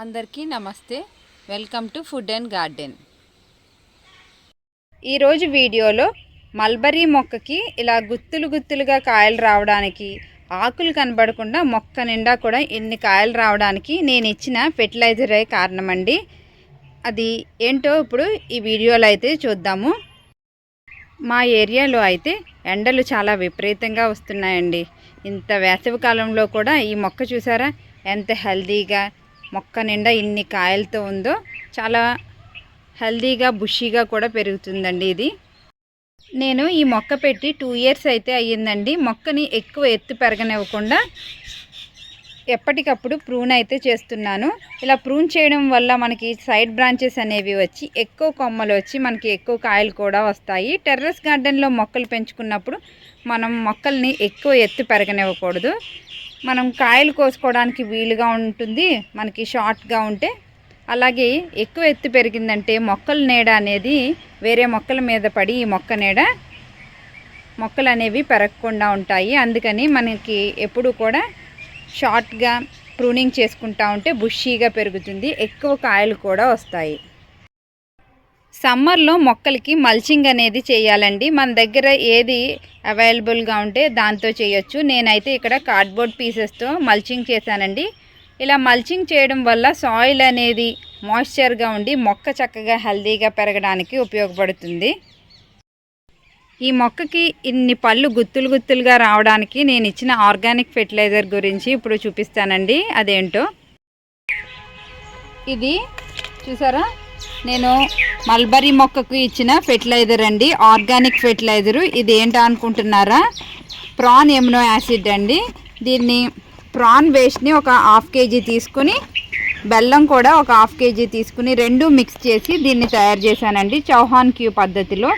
అందరికీ నమస్తే. Welcome to food and garden. ఈరోజు వీడియోలో మల్బరీ మొక్కకి ఇలా గుత్తులు గుత్తులుగా కాయలు రావడానికి ఆకులు కనబడకుండా మొక్క నిండా కూడా ఎన్ని కాయలు రావడానికి నేను ఇచ్చిన ఫెర్టిలైజరే కారణమండి? అది ఏంటో ఇప్పుడు ఈ వీడియోలో అయితే చూద్దాము. మా ఏరియాలో అయితే ఎండలు చాలా విపరీతంగా వస్తున్నాయండి. ఇంత వేసవి కాలంలో కూడా ఈ మొక్క చూసారా? ఎంత హెల్దీగా మొక్క నిండా ఇన్ని కాయలతో ఉందో చాలా హెల్దీగా బుషీగా కూడా పెరుగుతుందండి ఇది. నేను ఈ మొక్క పెట్టి టూ ఇయర్స్ అయితే అయ్యిందండి. మొక్కని ఎక్కువ ఎత్తు పెరగనివ్వకుండా ఎప్పటికప్పుడు ప్రూన్ అయితే చేస్తున్నాను. ఇలా ప్రూన్ చేయడం వల్ల మనకి సైడ్ బ్రాంచెస్ అనేవి వచ్చి ఎక్కువ కొమ్మలు వచ్చి మనకి ఎక్కువ కాయలు కూడా వస్తాయి. టెర్రస్ గార్డెన్లో మొక్కలు పెంచుకున్నప్పుడు మనం మొక్కల్ని ఎక్కువ ఎత్తు పెరగనివ్వకూడదు. మనం కాయలు కోసుకోవడానికి వీలుగా ఉంటుంది. మనకి షార్ట్గా ఉంటే. అలాగే ఎక్కువ ఎత్తు పెరిగిందంటే మొక్కల నీడ అనేది వేరే మొక్కల మీద పడి ఈ మొక్క నీడ మొక్కలు అనేవి పెరగకుండా ఉంటాయి. అందుకని మనకి ఎప్పుడు కూడా షార్ట్గా ప్రూనింగ్ చేసుకుంటా ఉంటే బుషీగా పెరుగుతుంది ఎక్కువ కాయలు కూడా వస్తాయి. సమ్మర్లో మొక్కలకి మల్చింగ్ అనేది చేయాలండి. మన దగ్గర ఏది అవైలబుల్గా ఉంటే దాంతో చేయొచ్చు. నేనైతే ఇక్కడ కార్డ్బోర్డ్ పీసెస్తో మల్చింగ్ చేశానండి. ఇలా మల్చింగ్ చేయడం వల్ల సాయిల్ అనేది మాయిశ్చర్గా ఉండి మొక్క చక్కగా హెల్దీగా పెరగడానికి ఉపయోగపడుతుంది. ఈ మొక్కకి ఇన్ని పళ్ళు గుత్తులు గుత్తులుగా రావడానికి నేను ఇచ్చిన ఆర్గానిక్ ఫెర్టిలైజర్ గురించి ఇప్పుడు చూపిస్తానండి. అదేంటో? ఇది చూసారా? నేను మల్బరీ మొక్కకు ఇచ్చిన ఫెర్టిలైజర్ అండి. Organic fertilizer. ఇది ఏంటో అనుకుంటున్నారా? ప్రాన్ ఎమినో యాసిడ్ అండి. దీన్ని ప్రాన్ వేస్ట్ని ఒక హాఫ్ కేజీ తీసుకుని బెల్లం కూడా ఒక హాఫ్ కేజీ తీసుకుని రెండు మిక్స్ చేసి దీన్ని తయారు చేశానండి. చౌహాన్ క్యూ పద్ధతిలో.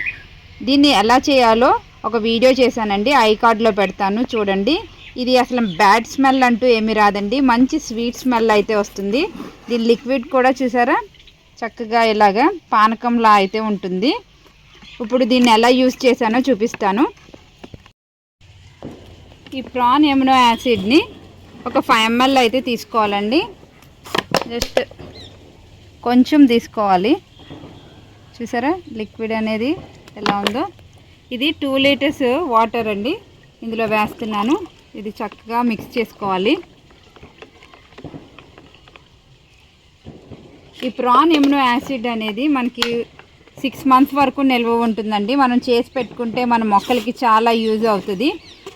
దీన్ని ఎలా చేయాలో ఒక వీడియో చేశానండి. ఐ కార్డ్లో పెడతాను చూడండి. ఇది అసలు బ్యాడ్ స్మెల్ అంటూ ఏమీ రాదండి. మంచి స్వీట్ స్మెల్ అయితే వస్తుంది. దీని లిక్విడ్ కూడా చూసారా? చక్కగా ఇలాగా పానకంలా అయితే ఉంటుంది. ఇప్పుడు దీన్ని ఎలా యూస్ చేశానో చూపిస్తాను. ఈ ప్రాన్ ఎమినో యాసిడ్ని ఒక ఫైవ్ ఎంఎల్ అయితే తీసుకోవాలండి. జస్ట్ కొంచెం తీసుకోవాలి. చూసారా? లిక్విడ్ అనేది ఎలా ఉందో. ఇది టూ లీటర్స్ వాటర్ అండి. ఇందులో వేస్తున్నాను. ఇది చక్కగా మిక్స్ చేసుకోవాలి. ఈ ప్రాన్ ఎమ్నో యాసిడ్ అనేది మనకి సిక్స్ మంత్స్ వరకు నిల్వ ఉంటుందండి. మనం చేసి పెట్టుకుంటే మన మొక్కలకి చాలా యూజ్ అవుతుంది.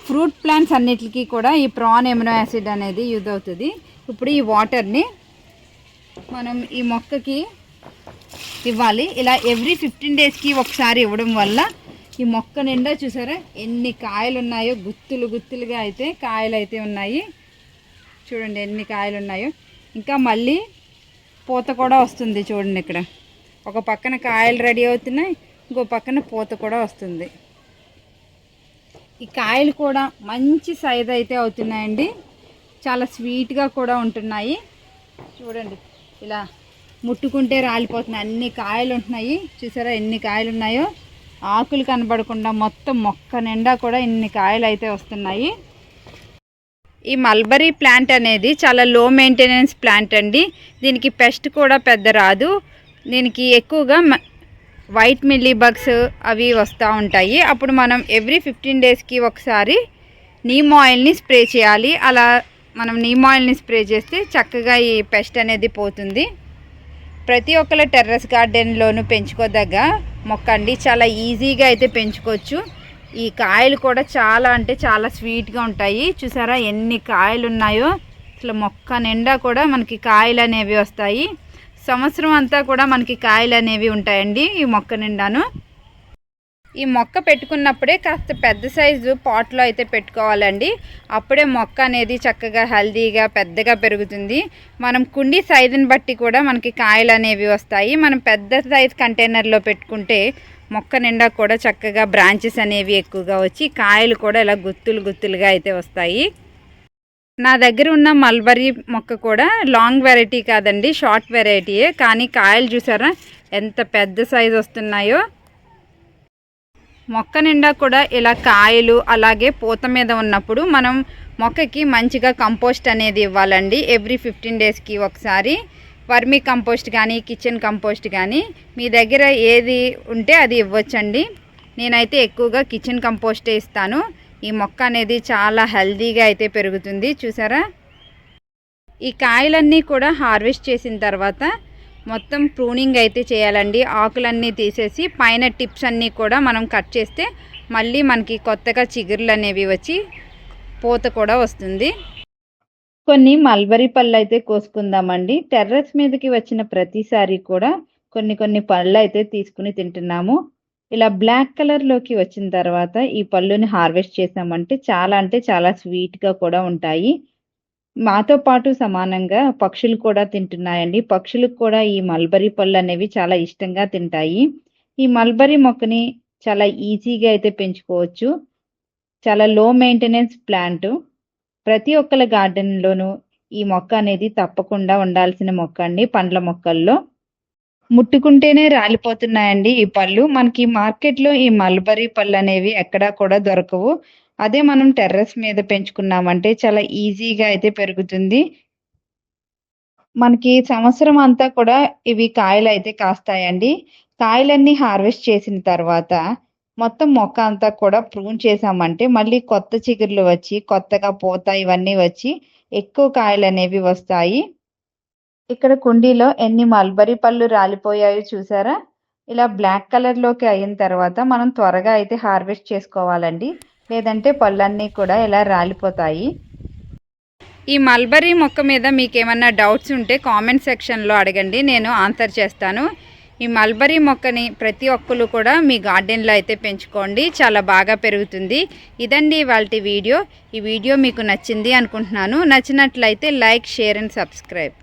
ఫ్రూట్ ప్లాంట్స్ అన్నిటికీ కూడా ఈ ప్రాన్ ఎమ్నో యాసిడ్ అనేది యూజ్ అవుతుంది. ఇప్పుడు ఈ వాటర్ని మనం ఈ మొక్కకి ఇవ్వాలి. ఇలా ఎవ్రీ ఫిఫ్టీన్ డేస్కి ఒకసారి ఇవ్వడం వల్ల ఈ మొక్క నిండా చూసారా? ఎన్ని కాయలు ఉన్నాయో గుత్తులు గుత్తులుగా అయితే కాయలు అయితే ఉన్నాయి. చూడండి ఎన్ని కాయలు ఉన్నాయో ఇంకా మళ్ళీ పూత కూడా వస్తుంది చూడండి ఇక్కడ. ఒక పక్కన కాయలు రెడీ అవుతున్నాయి ఇంకో పక్కన పూత కూడా వస్తుంది. ఈ కాయలు కూడా మంచి సైజ్ అయితే అవుతున్నాయండి. చాలా స్వీట్గా కూడా ఉంటున్నాయి. చూడండి ఇలా ముట్టుకుంటే రాలిపోతున్నాయి. అన్ని కాయలు ఉంటున్నాయి. చూసారా ఎన్ని కాయలు ఉన్నాయో? ఆకులు కనబడకుండా మొత్తం మొక్క నిండా కూడా ఇన్ని కాయలు అయితే వస్తున్నాయి. ఈ మల్బరీ ప్లాంట్ అనేది చాలా లో మెయింటెనెన్స్ ప్లాంట్ అండి. దీనికి పెస్ట్ కూడా పెద్ద రాదు. దీనికి ఎక్కువగా మ- వైట్ మిల్లీ బగ్స్ అవి వస్తూ ఉంటాయి. అప్పుడు మనం ఎవ్రీ ఫిఫ్టీన్ డేస్కి ఒకసారి నీమ్ ఆయిల్ని స్ప్రే చేయాలి. అలా మనం నీమ్ ఆయిల్ని స్ప్రే చేస్తే చక్కగా ఈ పెస్ట్ అనేది పోతుంది. ప్రతి ఒక్కళ్ళ టెర్రస్ గార్డెన్లోనూ పెంచుకోదగ్గ మొక్క అండి చాలా ఈజీగా అయితే పెంచుకోవచ్చు. ఈ కాయలు కూడా చాలా అంటే చాలా స్వీట్గా ఉంటాయి. చూసారా ఎన్ని కాయలు ఉన్నాయో అసలు మొక్క నిండా కూడా మనకి కాయలు అనేవి వస్తాయి. సంవత్సరం అంతా కూడా మనకి కాయలు అనేవి ఉంటాయండి ఈ మొక్క నిండాను. ఈ మొక్క పెట్టుకున్నప్పుడే కాస్త పెద్ద సైజు పాట్లో అయితే పెట్టుకోవాలండి. అప్పుడే మొక్క అనేది చక్కగా హెల్దీగా పెద్దగా పెరుగుతుంది. మనం కుండి సైజుని బట్టి కూడా మనకి కాయలు అనేవి వస్తాయి. మనం పెద్ద సైజ్ కంటైనర్లో పెట్టుకుంటే మొక్క నిండా కూడా చక్కగా బ్రాంచెస్ అనేవి ఎక్కువగా వచ్చి కాయలు కూడా ఇలా గుత్తులు గుత్తులుగా అయితే వస్తాయి. నా దగ్గర ఉన్న మల్బరీ మొక్క కూడా లాంగ్ వెరైటీ కాదండి షార్ట్ వెరైటీయే. కానీ కాయలు చూసారా? ఎంత పెద్ద సైజు వస్తున్నాయో. మొక్క నిండా కూడా ఇలా కాయలు అలాగే పూత మీద ఉన్నప్పుడు మనం మొక్కకి మంచిగా కంపోస్ట్ అనేది ఇవ్వాలండి. ఎవ్రీ ఫిఫ్టీన్ డేస్కి ఒకసారి వర్మీ కంపోస్ట్ కానీ కిచెన్ కంపోస్ట్ కానీ మీ దగ్గర ఏది ఉంటే అది ఇవ్వచ్చండి. నేనైతే ఎక్కువగా కిచెన్ కంపోస్టే ఇస్తాను. ఈ మొక్క అనేది చాలా హెల్దీగా అయితే పెరుగుతుంది. చూసారా? ఈ కాయలన్నీ కూడా హార్వెస్ట్ చేసిన తర్వాత మొత్తం ప్రూనింగ్ అయితే చేయాలండి. ఆకులన్నీ తీసేసి పైన టిప్స్ అన్నీ కూడా మనం కట్ చేస్తే మళ్ళీ మనకి కొత్తగా చిగుర్లు అనేవి వచ్చి పూత కూడా వస్తుంది. కొన్ని మల్బరీ పళ్ళు అయితే కోసుకుందామండి. టెర్రస్ మీదకి వచ్చిన ప్రతిసారి కూడా కొన్ని కొన్ని పళ్ళు అయితే తీసుకుని తింటున్నాము. ఇలా బ్లాక్ కలర్లోకి వచ్చిన తర్వాత ఈ పళ్ళుని హార్వెస్ట్ చేసామంటే చాలా అంటే చాలా స్వీట్గా కూడా ఉంటాయి. మాతో పాటు సమానంగా పక్షులు కూడా తింటున్నాయండి. పక్షులకు కూడా ఈ మల్బరీ పళ్ళు అనేవి చాలా ఇష్టంగా తింటాయి. ఈ మల్బరీ మొక్కని చాలా ఈజీగా అయితే పెంచుకోవచ్చు. చాలా లో మెయింటెనెన్స్ ప్లాంట్ ప్రతి ఒక్కల గార్డెన్లోనూ ఈ మొక్క అనేది తప్పకుండా ఉండాల్సిన మొక్క అండి పండ్ల మొక్కల్లో. ముట్టుకుంటేనే రాలిపోతున్నాయండి ఈ పళ్ళు. మనకి మార్కెట్లో ఈ మల్బరీ పళ్ళు అనేవి ఎక్కడా కూడా దొరకవు. అదే మనం టెర్రస్ మీద పెంచుకున్నామంటే చాలా ఈజీగా అయితే పెరుగుతుంది. మనకి సంవత్సరం అంతా కూడా ఇవి కాయలు అయితే కాస్తాయండి. కాయలన్నీ హార్వెస్ట్ చేసిన తర్వాత మొత్తం మొక్క అంతా కూడా ప్రూన్ చేసామంటే మళ్ళీ కొత్త చిగుర్లు వచ్చి కొత్తగా పూత ఇవన్నీ వచ్చి ఎక్కువ కాయలు అనేవి వస్తాయి. ఇక్కడ కుండీలో ఎన్ని మల్బరీ పళ్ళు రాలిపోయాయో చూసారా? ఇలా బ్లాక్ కలర్లోకి అయిన తర్వాత మనం త్వరగా అయితే హార్వెస్ట్ చేసుకోవాలండి. లేదంటే పళ్ళన్నీ కూడా ఇలా రాలిపోతాయి? ఈ మల్బరీ మొక్క మీద మీకు ఏమన్నా డౌట్స్ ఉంటే కామెంట్ సెక్షన్లో అడగండి నేను ఆన్సర్ చేస్తాను. ఈ మల్బరీ మొక్కని ప్రతి ఒక్కరు కూడా మీ గార్డెన్లో అయితే పెంచుకోండి చాలా బాగా పెరుగుతుంది. ఇదండి వాళ్ళ వీడియో. ఈ వీడియో మీకు నచ్చింది అనుకుంటున్నాను. నచ్చినట్లయితే లైక్ షేర్ అండ్ సబ్స్క్రైబ్.